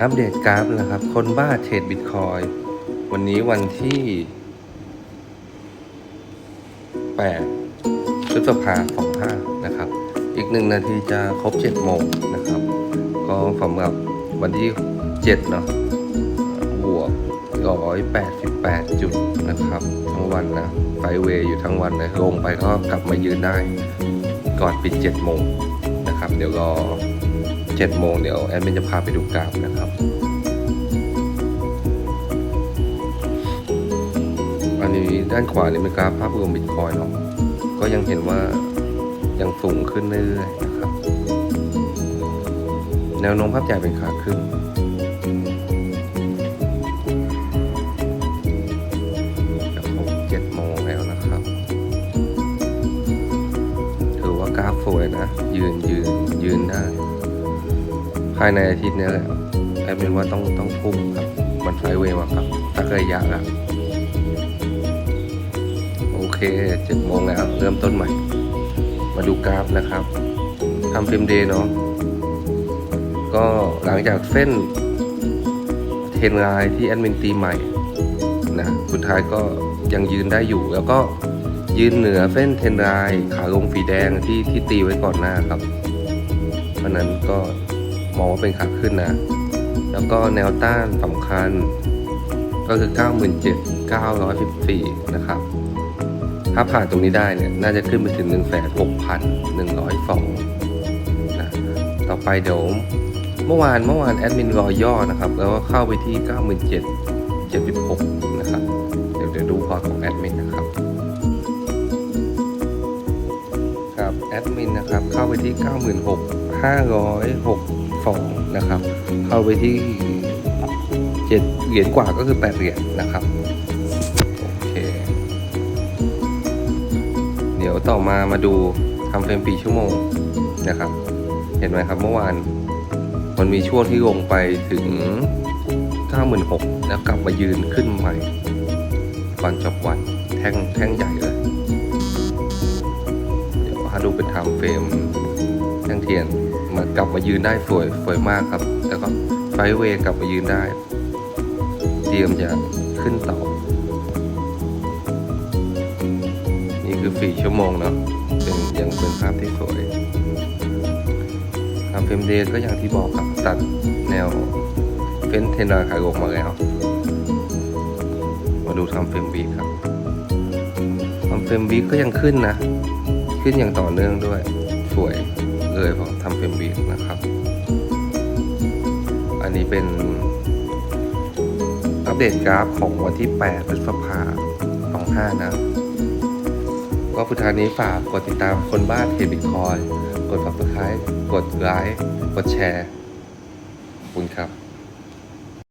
อัปเดตกราฟนะครับ คนบ้าเทรดบิตคอยวันนี้วันที่ 8พฤษภาคม25 นะครับ อีกหนึ่งนาทีจะครบ 7 โมงนะครับ ก็สำหรับวันที่ 7 เนาะบวก 188 จุดนะครับ ทั้งวันนะไฟเวย์อยู่ทั้งวันเลยลงไปก็กลับมายืนได้ ก่อนปิด 7 โมงนะครับ เดี๋ยวรอ 7โมงเดี๋ยวแอดมินจะพาไปดูกราฟนะครับ อันนี้ด้านขวานี่เป็นกราฟภาพรวมบิตคอยน์เนาะก็ยังเห็นว่ายังสูงขึ้นเรื่อยๆนะครับ แนวโน้มภาพใหญ่เป็นขาขึ้นจะครบ7โมงแล้วนะครับถือว่ากราฟสวยนะ ยืนยืนยืนได้ ภายในอาทิตย์นี้แหละแอดมินว่าต้องต้องพุ่งครับ มันไฟเวย์มาครับตักระยะละโอเคเจ็ดโมงแล้ว เริ่มต้นใหม่ มาดูกราฟนะครับทำฟิล์มเดย์เนาะก็หลังจากเส้นเทรนไลน์ที่แอดมินตีใหม่นะสุดท้ายก็ยังยืนได้อยู่ แล้วก็ยืนเหนือเส้นเทรนไลน์ขาลงฝีแดงที่ที่ตีไว้ก่อนหน้าครับ เพราะนั้นก็ มองว่าเป็นขาขึ้นนะ แล้วก็แนวต้านสำคัญ ก็คือ 97,914 นะครับ ถ้าผ่านตรงนี้ได้เนี่ย น่าจะขึ้นไปถึง 16,102 นะ ต่อไปเดี๋ยวเมื่อวานเมื่อวานแอดมินรอย่อนะครับ แล้วก็เข้าไปที่ 97,76 นะครับ เดี๋ยวเดี๋ยวดูพอร์ตของแอดมินนะครับครับแอดมินนะครับ เข้าไปที่ 96,506 นะครับ เข้าไปที่7เหรียญกว่าก็คือ8เหรียญนะครับโอเคเดี๋ยวต่อมามาดูทำเฟรมปีชั่วโมงนะครับ เห็นไหมครับเมื่อวานมันมีช่วงที่ลงไปถึง 96,000แล้วกลับมายืนขึ้นใหม่ก่อนจบวันแท่งแท่งใหญ่เลย เดี๋ยวพาดูเป็นไทม์เฟรมแท่งเทียน มากลับมายืนได้สวยสวยมากครับ แล้วก็ไฟเวย์กลับมายืนได้ เตรียมจะขึ้นต่อนี่คือสี่ชั่วโมงเนาะเป็นยังเป็นภาพที่สวยทำเฟรมเดย์ก็อย่างที่บอกครับตัดแนวเฟ้นเทนราขายลงมาแล้ว มาดูทำเฟรมวีครับทำเฟรมวีก็ยังขึ้นนะ ขึ้นอย่างต่อเนื่องด้วย สวย เลยพอทำเฟรมวีคนะครับ อันนี้เป็นอัปเดตกราฟของวันที่ 8 พฤษภาคม25 นะ ก็พุทธานี้ฝากกดติดตามคนบ้านเทบิคอย กด subscribe กดไลค์ กดแชร์ คุณครับ